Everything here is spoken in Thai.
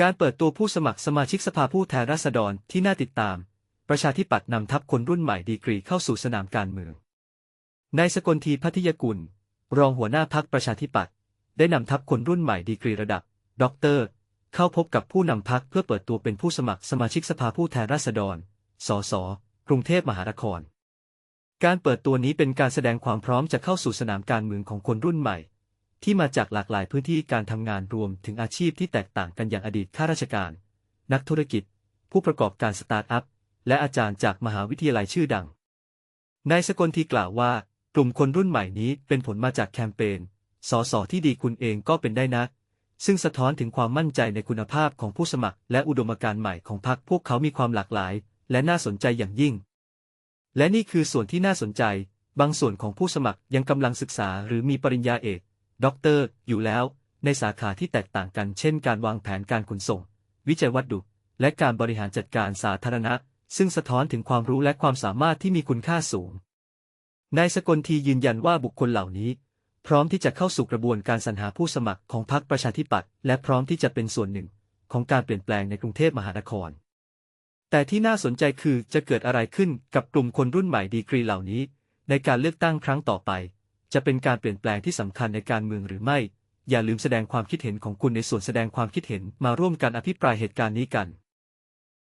การเปิดตัวผู้สมัครสมาชิกสภาผู้แทนราษฎรที่น่าติดตาม ประชาธิปัตย์นำทัพคนรุ่นใหม่ดีกรีเข้าสู่สนามการเมือง นายสกลทีพัทยกุล รองหัวหน้าพักประชาธิปัตย์ได้นำทัพคนรุ่นใหม่ดีกรีระดับ ด็อกเตอร์ เข้าพบกับผู้นำพักเพื่อเปิดตัวเป็นผู้สมัครสมาชิกสภาผู้แทนราษฎร สส กรุงเทพมหานคร การเปิดตัวนี้เป็นการแสดงความพร้อมจะเข้าสู่สนามการเมืองของคนรุ่นใหม่ ที่มาจากหลากหลายพื้นที่การทำงานรวมถึงอาชีพที่แตกต่างกันอย่างอดีตข้าราชการ นักธุรกิจ ผู้ประกอบการสตาร์ทอัพ และอาจารย์จากมหาวิทยาลัยชื่อดัง นายสกลทีกล่าวว่า กลุ่มคนรุ่นใหม่นี้เป็นผลมาจากแคมเปญสอสอที่ดีคุณเองก็เป็นได้นะซึ่งสะท้อนถึงความมั่นใจในคุณภาพของผู้สมัคร และอุดมการณ์ใหม่ของพรรคพวกเขามีความหลากหลาย และน่าสนใจอย่างยิ่ง และนี่คือส่วนที่น่าสนใจ บางส่วนของผู้สมัครยังกำลังศึกษาหรือมีปริญญาเอก ด็อกเตอร์ อยู่แล้ว ในสาขาที่แตกต่างกัน เช่น การวางแผนการขนส่ง วิจัยวัตถุและการบริหารจัดการสาธารณะ ซึ่งสะท้อนถึงความรู้และความสามารถที่มีคุณค่าสูง นายสกลทียืนยันว่าบุคคลเหล่านี้ พร้อมที่จะเข้าสู่กระบวนการสรรหาผู้สมัครของพรรคประชาธิปัตย์และพร้อมที่จะเป็นส่วนหนึ่ง ของการเปลี่ยนแปลงในกรุงเทพมหานคร แต่ที่น่าสนใจคือจะเกิดอะไรขึ้นกับกลุ่มคนรุ่นใหม่ดีกรีเหล่านี้ ในการเลือกตั้งครั้งต่อไป จะเป็นการเปลี่ยนแปลงที่สำคัญในการเมืองหรือไม่ อย่าลืมแสดงความคิดเห็นของคุณในส่วนแสดงความคิดเห็นมาร่วมกันอภิปรายเหตุการณ์นี้กัน